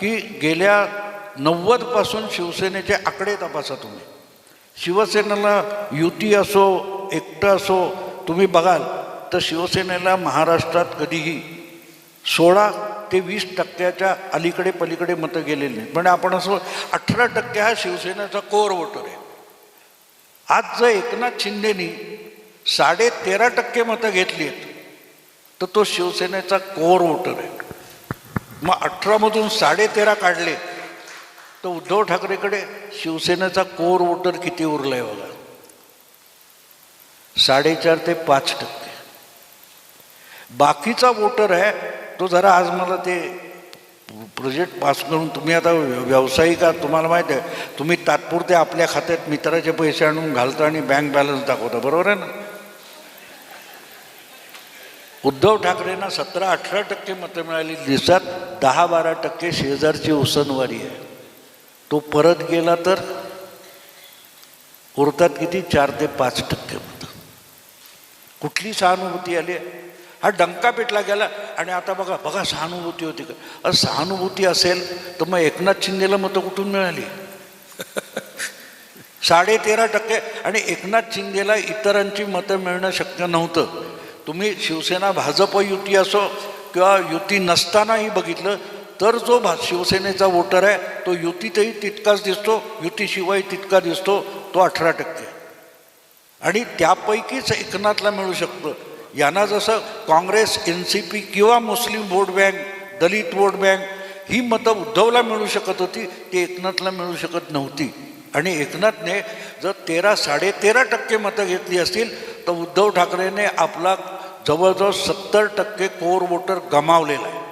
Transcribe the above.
की गेल्या नव्वदपासून शिवसेनेचे आकडे तपासा तुम्ही. शिवसेनेला युती असो एकटं असो तुम्ही बघाल तर शिवसेनेला महाराष्ट्रात कधीही सोळा ते वीस टक्क्याच्या अलीकडे पलीकडे मतं गेलेली नाहीत. म्हणजे आपण असं अठरा टक्के हा शिवसेनेचा कोर वोटर आहे. आज जर एकनाथ शिंदेनी साडे तेरा टक्के मतं घेतली आहेत तर तो शिवसेनेचा कोर वोटर आहे. मग अठरामधून साडेतेरा काढले तर उद्धव ठाकरेकडे शिवसेनेचा कोर वोटर किती उरलाय बघा. साडेचार ते पाच टक्के. बाकीचा वोटर आहे तो जरा आज मला ते प्रोजेक्ट पास करून तुम्ही आता व्यावसायिक आहात तुम्हाला माहिती आहे तुम्ही तात्पुरते आपल्या खात्यात मित्राचे पैसे आणून घालता आणि बँक बॅलन्स दाखवता बरोबर आहे ना? उद्धव ठाकरेंना सतरा अठरा टक्के मतं मिळाली. दिवसात दहा बारा टक्के शेजारची उसनवारी आहे. तो परत गेला तर उरतात किती? चार ते पाच टक्के मतं. कुठली सहानुभूती आली? आहे? हा डंका पेटला गेला. आणि आता बघा बघा सहानुभूती होती. का अरे सहानुभूती असेल तर मग एकनाथ शिंदेला मतं कुठून मिळाली? साडे तेरा टक्के. आणि एकनाथ शिंदेला इतरांची मतं मिळणं शक्य नव्हतं. तुम्ही शिवसेना भाजप युती असो किंवा युती नसतानाही बघितलं तर जो भा शिवसेनेचा वोटर आहे तो युतीतही तितकाच दिसतो युतीशिवाय तितका दिसतो तो अठरा टक्के. आणि त्यापैकीच एकनाथला मिळू शकतं. यांना जसं काँग्रेस एन सी पी किंवा मुस्लिम वोट बँक दलित वोट बँक ही मतं उद्धवला मिळू शकत होती ती एकनाथला मिळू शकत नव्हती. आणि एकनाथने जर तेरा साडेतेरा टक्के मतं घेतली असतील तर उद्धव ठाकरेने आपला जवळजवळ सत्तर टक्के कोर वोटर गमावलेला आहे